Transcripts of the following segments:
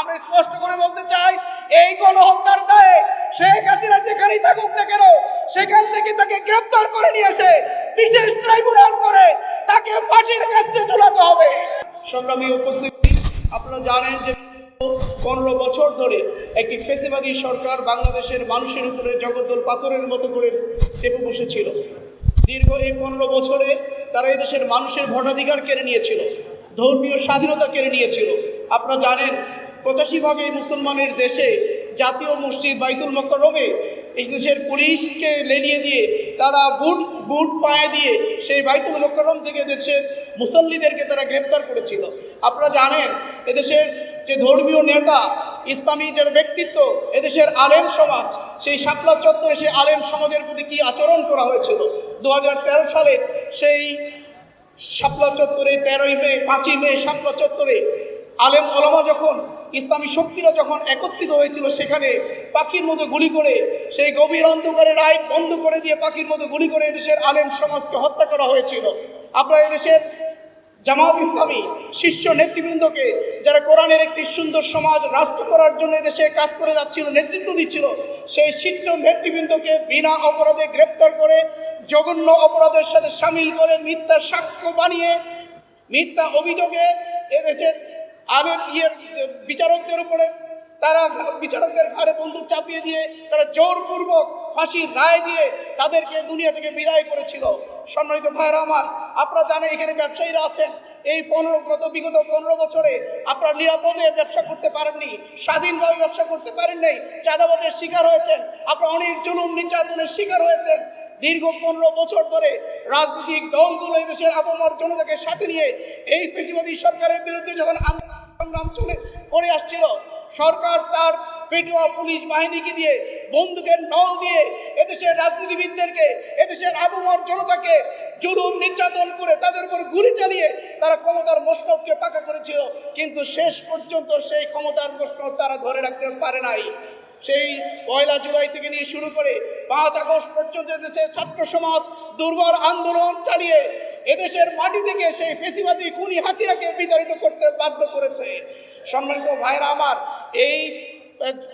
আমরা স্পষ্ট করে বলতে চাই, এই গণহত্যার দায়ে শেখ হাসিনা যেখানেই থাকুক না কেন, সেখান থেকে তাকে গ্রেপ্তার করে নিয়ে এসে বিশেষ ট্রাইব্যুনাল করে তাকে ফাঁসির কাছে ঝুলাতে হবে। সংগ্রামী উপস্থিতি, আপনারা জানেন যে পনেরো বছর ধরে একটি ফেসিবাদী সরকার বাংলাদেশের মানুষের উপরে জগদ্দল পাথরের মতো করে চেপে বসেছিল। দীর্ঘ এই পনেরো বছরে তারা এদেশের মানুষের ভোটাধিকার কেড়ে নিয়েছিল, ধর্মীয় স্বাধীনতা কেড়ে নিয়েছিল। আপনারা জানেন পঁচাশি ভাগে মুসলমানের দেশে জাতীয় মসজিদ বাইতুল মকরমে এই দেশের পুলিশকে লেলিয়ে দিয়ে তারা বুট বুট পায়ে দিয়ে সেই বাইতুল মকরম থেকে দেশের মুসল্লিদেরকে তারা গ্রেপ্তার করেছিল। আপনারা জানেন, এদেশের যে ধর্মীয় নেতা, ইসলামী যে ব্যক্তিত্ব, এদেশের আলেম সমাজ, সেই শাপলা চত্বরে সেই আলেম সমাজের প্রতি কি আচরণ করা হয়েছিল? দু হাজার তেরো সালে সেই শাপলা চত্বরে তেরোই মে, পাঁচই মে শাপলা চত্বরে আলেম অলমা যখন ইসলামী শক্তিরা যখন একত্রিত হয়েছিল সেখানে পাখির মতো গুলি করে, সেই গভীর অন্ধকারে রায় বন্ধ করে দিয়ে পাখির মতো গুলি করে এদেশের আলেম সমাজকে হত্যা করা হয়েছিল। আপনারা এদেশের জামাত ইসলামী শীর্ষ নেতৃবৃন্দকে, যারা কোরআনের একটি সুন্দর সমাজ রাষ্ট্র করার জন্য দেশে কাজ করে যাচ্ছিল, নেতৃত্ব দিচ্ছিল, সেই শীর্ষ নেতৃবৃন্দকে বিনা অপরাধে গ্রেপ্তার করে, জঘন্য অপরাধের সাথে সামিল করে মিথ্যা সাক্ষ্য বানিয়ে, মিথ্যা অভিযোগে এদেশের আলেম ইয়ের বিচারকদের উপরে তারা বিচারকদের ঘরে বন্দুক চাপিয়ে দিয়ে তারা জোরপূর্বক ফাঁসির রায় দিয়ে তাদেরকে দুনিয়া থেকে বিদায় করেছিল। সম্মানিত ভাইরা আমার, আপনারা জানেন এখানে ব্যবসায়ীরা আছেন। এই পনেরো, গত বিগত পনেরো বছরে আপনারা নিরাপদে ব্যবসা করতে পারেননি, স্বাধীনভাবে ব্যবসা করতে পারেন নাই চাঁদাবাজের শিকার হয়েছেন, আপনারা অনেক জুলুম নির্যাতনের শিকার হয়েছেন। দীর্ঘ পনেরো বছর ধরে রাজনৈতিক দলগুলো এই দেশের আবহাওয়ার জনতাকে সাথে নিয়ে এই ফেসিবাদী সরকারের বিরুদ্ধে যখন সংগ্রাম চলে, করে আসছিল। সরকার তার পেটুয়া পুলিশ বাহিনীকে দিয়ে, বন্দুকের নল দিয়ে এদেশের রাজনীতিবিদদেরকে, এদেশের আবহাওয়ার জনতাকে জুলুম, নির্যাতন করে তাদের উপর গুলি চালিয়ে তারা ক্ষমতার মসনদকে পাকা করেছিল। কিন্তু শেষ পর্যন্ত সেই ক্ষমতার মসনদ তারা ধরে রাখতে পারে নাই। সেই পয়লা জুলাই থেকে নিয়ে শুরু করে পাঁচ আগস্ট পর্যন্ত দেশের ছাত্র সমাজ দুর্বার আন্দোলন চালিয়ে এদেশের মাটি থেকে সেই ফেসিবাদী খুনি হাসিরাকে বিতাড়িত করতে বাধ্য করেছে। সম্মানিত ভাইরা আমার, এই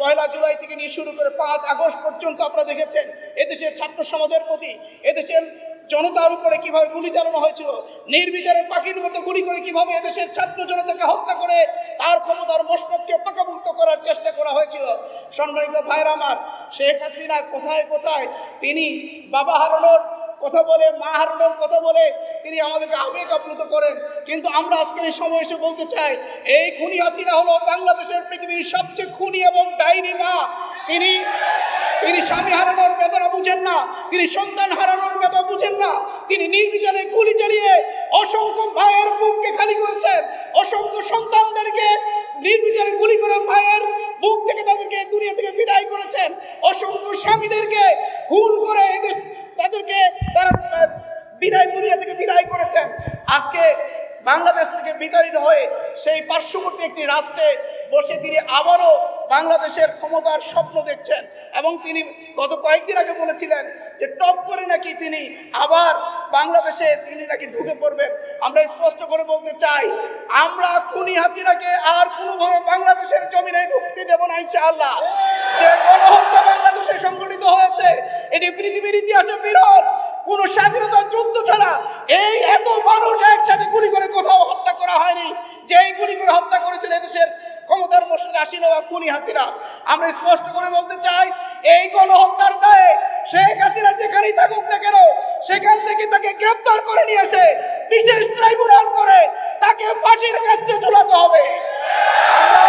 পয়লা জুলাই থেকে নিয়ে শুরু করে পাঁচ আগস্ট পর্যন্ত আপনারা দেখেছেন, এদেশের ছাত্র সমাজের প্রতি, এদেশের জনতার উপরে কীভাবে গুলি চালানো হয়েছিল, নির্বিচারে পাখির মতো গুলি করে কীভাবে এদেশের ছাত্র জনতাকে হত্যা করে তার ক্ষমতার মস্তককে পাকাভুক্ত করার চেষ্টা করা হয়েছিল। সম্মানিত ভাইরা আমার, শেখ হাসিনা কোথায় কোথায়? তিনি বাবা হারানোর কথা বলে, মা হারানোর কথা বলে, তিনি আমাদেরকে আবেগ আপ্লুত করেন। কিন্তু আমরা আজকের এই সময় এসে বলতে চাই, এই খুনি হাসিনা হলো বাংলাদেশের পৃথিবীর সবচেয়ে খুনি এবং ডাইনি মা। তিনি তিনি স্বামী হারানোর বেদনা বুঝেন না, তিনি সন্তান হারানোর বেদনা বুঝেন না, তিনি নির্বিচারে গুলি চালিয়ে অসংখ্য ভাইয়ের বুককে খালি করেছেন। অসংখ্য সন্তানদেরকে নির্বিচারে গুলি করে ভাইয়ের বুক থেকে তাদেরকে দুনিয়া থেকে বিদায় করেছেন। অসংখ্য স্বামীদেরকে খুন করে এদেশ তাদেরকে বিদায় দুনিয়া থেকে বিদায় করেছেন। আজকে বাংলাদেশ থেকে বিতাড়িত হয়ে সেই পার্শ্ববর্তী একটি রাষ্ট্রে বসে তিনি আবারও বাংলাদেশের ক্ষমতার স্বপ্ন দেখছেন। এবং তিনি গত কয়েকদিন আগে বলেছিলেন যে টপ করে নাকি তিনি আবার বাংলাদেশে তিনি নাকি ঢুকে পড়বেন। আমরা স্পষ্ট করে বলতে চাই, আমরা খুনি হাসিনাকে আর কোনোভাবে বাংলাদেশের জমিনে ঢুকতে দেব না ইনশাআল্লাহ। যে গণহত্যা বাংলাদেশে সংগঠিত হয়েছে, এটি পৃথিবীর ইতিহাসে বিরল। কোন স্বাধীনতা যুদ্ধ ছাড়া এই এত মানুষ একসাথে গুলি করে কোথাও হত্যা করা হয়নি যেই গুলি করে হত্যা করেছিল এদেশের ক্ষমতার মসজিদে আসিল বা খুনি হাসিনা, আমরা স্পষ্ট করে বলতে চাই, এই গণহত্যার দায়ে শেখ হাসিনা যেখানেই থাকুক না কেন, সেখান থেকে তাকে গ্রেপ্তার করে নিয়ে এসে বিশেষ ট্রাইব্যুনাল করে তাকে ফাঁসির কাছে ঝুলাতে হবে। আমরা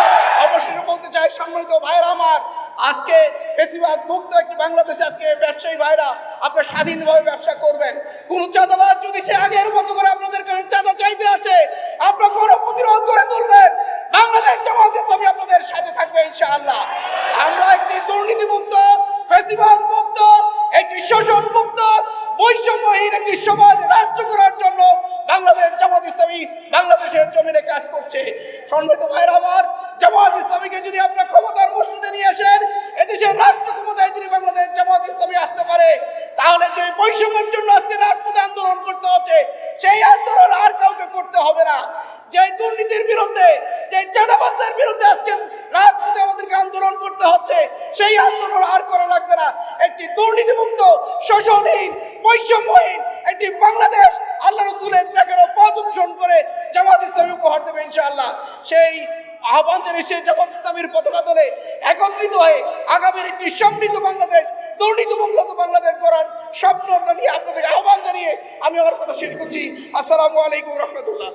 অবশ্যই বলতে চাই, সম্মানিত ভাইয়েরা আমার, আজকে ফেসিবাদ মুক্ত একটি বাংলাদেশে আজকে ব্যবসায়ী ভাইরা আপনার স্বাধীনভাবে ব্যবসা করবেন। কোন চাঁদাবাদ যদি সে আগের মতো করে আপনাদের কাছে চাঁদা চাইতে আসে আপনার কোন প্রতিরোধ করে তুলবেন বাংলাদেশ জামাত ইসলামী আপনাদের সাথে থাকবে ইনশাআল্লাহ আমরা একটি দুর্নীতি মুক্ত ফেসিবাদ মুক্ত একটি শোষণ বৈষম্যহীন একটি সমাজ রাষ্ট্র করার জন্য বাংলাদেশ জামাত ইসলামী বাংলাদেশের জমিনে কাজ করছে। সম্মানিত ভাইরা আমার, জামাত ইসলামীকে যদি আপনার ক্ষমতার মসজিদে নিয়ে আসেন, এদেশের রাষ্ট্র ক্ষমতায় যদি বাংলাদেশ জামাত ইসলামী আসতে পারে, তাহলে যে বৈষম্যের জন্য আজকে রাজপথে আন্দোলন করতে হচ্ছে, সেই আন্দোলন আর কাউকে করতে হবে না। যে দুর্নীতির বিরুদ্ধে, যে চাঁদাবাজদের বিরুদ্ধে আজকে রাজপথে আমাদেরকে আন্দোলন করতে হচ্ছে, সেই আন্দোলন আর করা লাগবে না। একটি দুর্নীতিমুক্ত, শোষণহীন, বৈষম্যহীন একটি বাংলাদেশ আল্লাহ রসুলের দেখানো পথ অনুসরণ করে জামাত ইসলামী উপহার দেবে ইনশাআল্লাহ। সেই আহ্বান জানিয়ে সেই জামাত ইসলামীর পতাকা দলে একত্রিত হয়ে আগামীর একটি সমৃদ্ধ বাংলাদেশ, দুর্নীতিমুক্ত বাংলাদেশ করার স্বপ্নটা নিয়ে আপনাদের আহ্বান জানিয়ে আমি আমার কথা শেষ করছি। আসসালামু আলাইকুম রহমতুল্লাহ।